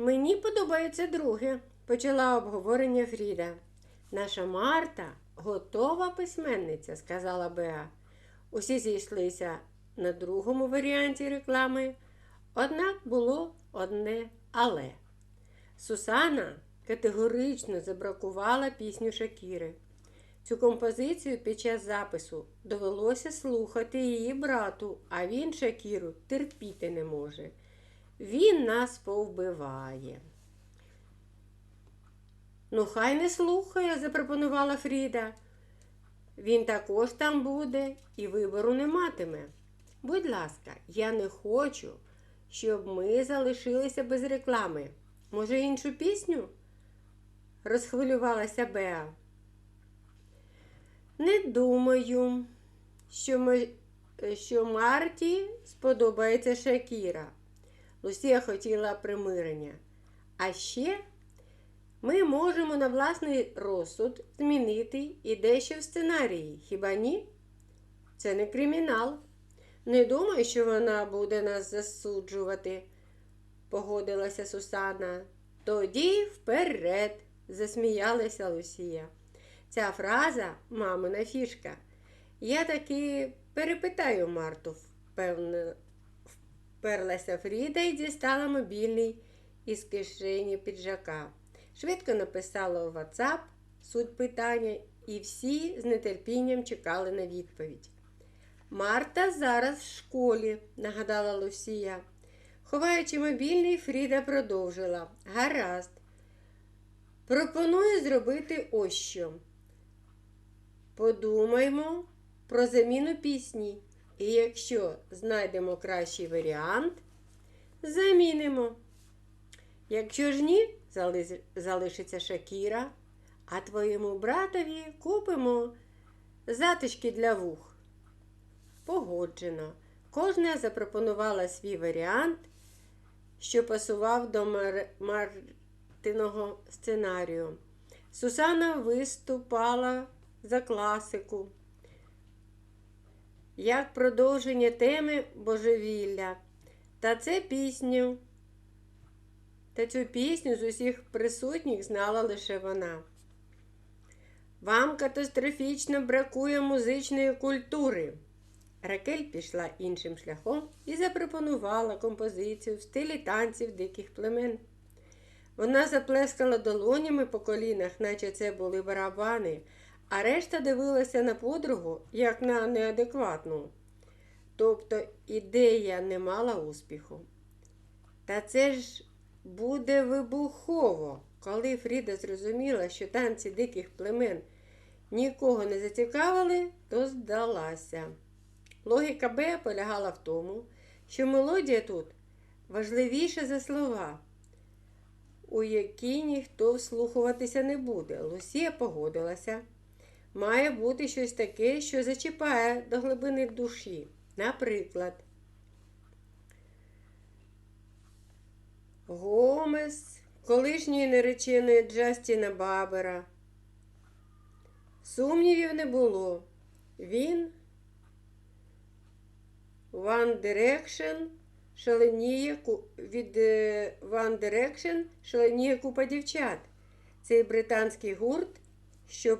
Мені подобається друге, почала обговорення Фріда. Наша Марта готова письменниця, сказала Беа. Усі зійшлися на другому варіанті реклами, однак було одне але. Сусана категорично забракувала пісню Шакіри. Цю композицію під час запису довелося слухати її брату, а він Шакіру терпіти не може. Він нас повбиває. Ну, хай не слухає, запропонувала Фріда. Він також там буде і вибору не матиме. Будь ласка, я не хочу, щоб ми залишилися без реклами. Може, іншу пісню? розхвилювалася Беа. Не думаю, що, ми, що Марті сподобається Шакіра. Лусія хотіла примирення. А ще ми можемо на власний розсуд змінити і дещо в сценарії, хіба ні? Це не кримінал. Не думаю, що вона буде нас засуджувати, погодилася Сусана. Тоді вперед, засміялася Лусія. Ця фраза мамина фішка. Я таки перепитаю Марту, впевнено, вперлася Фріда і дістала мобільний із кишені піджака. Швидко написала у WhatsApp суть питання, і всі з нетерпінням чекали на відповідь. Марта зараз в школі, нагадала Лусія. Ховаючи мобільний, Фріда продовжила. Гаразд. Пропоную зробити ось що. Подумаймо про заміну пісні. І якщо знайдемо кращий варіант, замінимо. Якщо ж ні, залишиться Шакіра, а твоєму братові купимо затишки для вух. Погоджено. Кожна запропонувала свій варіант, що пасував до Мар... Мартиного сценарію. Сусана виступала за класику, як продовження теми божевілля. Та це пісню. Та цю пісню з усіх присутніх знала лише вона. Вам катастрофічно бракує музичної культури. Ракель пішла іншим шляхом і запропонувала композицію в стилі танців диких племен. Вона заплескала долонями по колінах, наче це були барабани, а решта дивилася на подругу, як на неадекватну. Тобто ідея не мала успіху. Та це ж буде вибухово, коли Фріда зрозуміла, що танці диких племен нікого не зацікавили, то здалася. Логіка Б полягала в тому, що мелодія тут важливіша за слова, у які ніхто вслухуватися не буде. Лусія погодилася. Має бути щось таке, що зачіпає до глибини душі. Наприклад, Гомес, колишньої нареченої Джастіна Бабера. Сумнівів не було. Він One Direction шаленіє від One Direction шаленіє купа дівчат. Цей британський гурт, що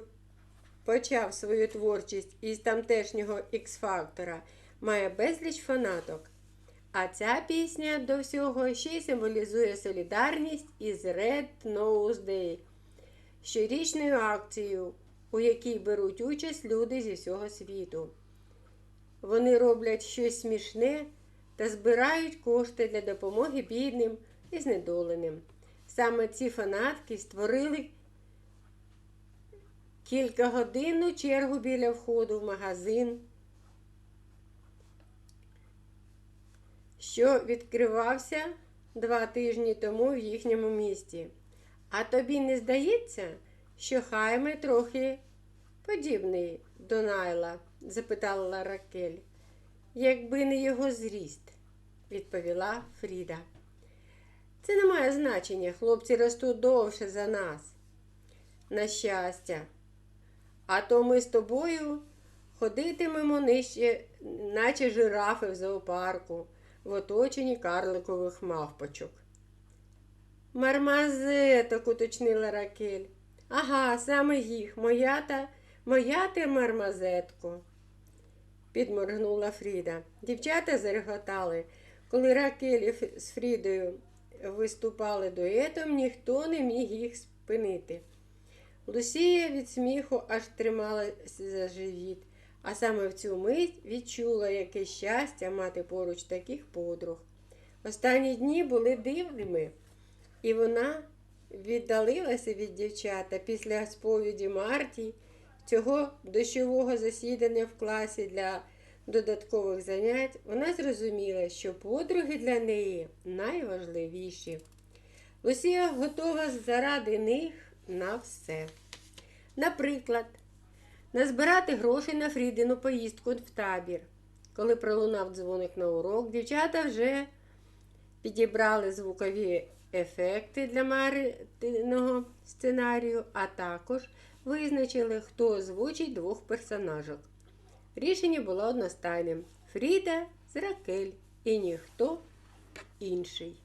почав свою творчість із тамтешнього X-фактора, має безліч фанаток. А ця пісня до всього ще й символізує солідарність із Red Nose Day, щорічною акцією, у якій беруть участь люди зі всього світу. Вони роблять щось смішне та збирають кошти для допомоги бідним і знедоленим. Саме ці фанатки створили кількагодинну чергу біля входу в магазин. що відкривався два тижні тому в їхньому місті. А тобі не здається, що Хайме трохи подібний до Найла? запитала Ракель. Якби не його зріст, відповіла Фріда. Це не має значення, хлопці ростуть довше за нас. На щастя. А то ми з тобою ходитимемо нижче, наче жирафи в зоопарку в оточенні карликових мавпочок. Мармазеток, уточнила Ракель. Ага, саме їх, моя та моя ти мармазетко. Підморгнула Фріда. Дівчата зареготали. Коли Ракель з Фрідою виступали дуетом, ніхто не міг їх спинити. Лусія від сміху аж трималася за живіт, а саме в цю мить відчула яке щастя мати поруч таких подруг. Останні дні були дивними, і вона віддалилася від дівчата після сповіді Марті, цього дощового засідання в класі для додаткових занять. Вона зрозуміла, що подруги для неї найважливіші. Лусія готова заради них на все. Наприклад, назбирати гроші на Фрідину поїздку в табір. Коли пролунав дзвоник на урок, дівчата вже підібрали звукові ефекти для Маритиного сценарію, а також визначили, хто озвучить двох персонажок. Рішення було одностайним: Фріда з Ракель і ніхто інший.